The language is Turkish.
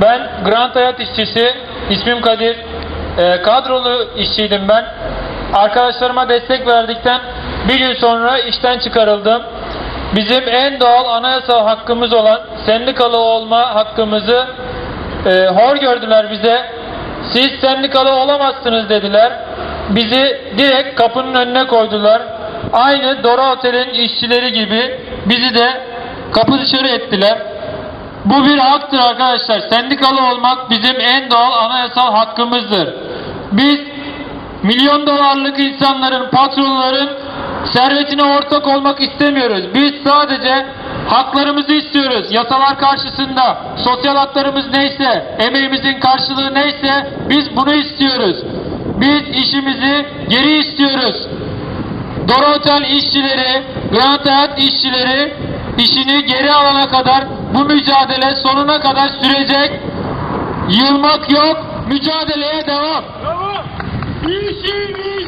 Ben Grant Hayat işçisi, ismim Kadir. Ee, kadrolu işçiydim ben. Arkadaşlarıma destek verdikten bir gün sonra işten çıkarıldım. Bizim en doğal anayasal hakkımız olan sendikalı olma hakkımızı e, hor gördüler bize. Siz sendikalı olamazsınız dediler. Bizi direkt kapının önüne koydular. Aynı Dora Otel'in işçileri gibi bizi de kapı dışarı ettiler. Bu bir haktır arkadaşlar. Sendikalı olmak bizim en doğal anayasal hakkımızdır. Biz milyon dolarlık insanların, patronların servetine ortak olmak istemiyoruz. Biz sadece haklarımızı istiyoruz. Yasalar karşısında sosyal haklarımız neyse, emeğimizin karşılığı neyse biz bunu istiyoruz. Biz işimizi geri istiyoruz. Dorotel işçileri, Grand Hayat işçileri işini geri alana kadar bu mücadele sonuna kadar sürecek. Yılmak yok, mücadeleye devam. İşimizi gel.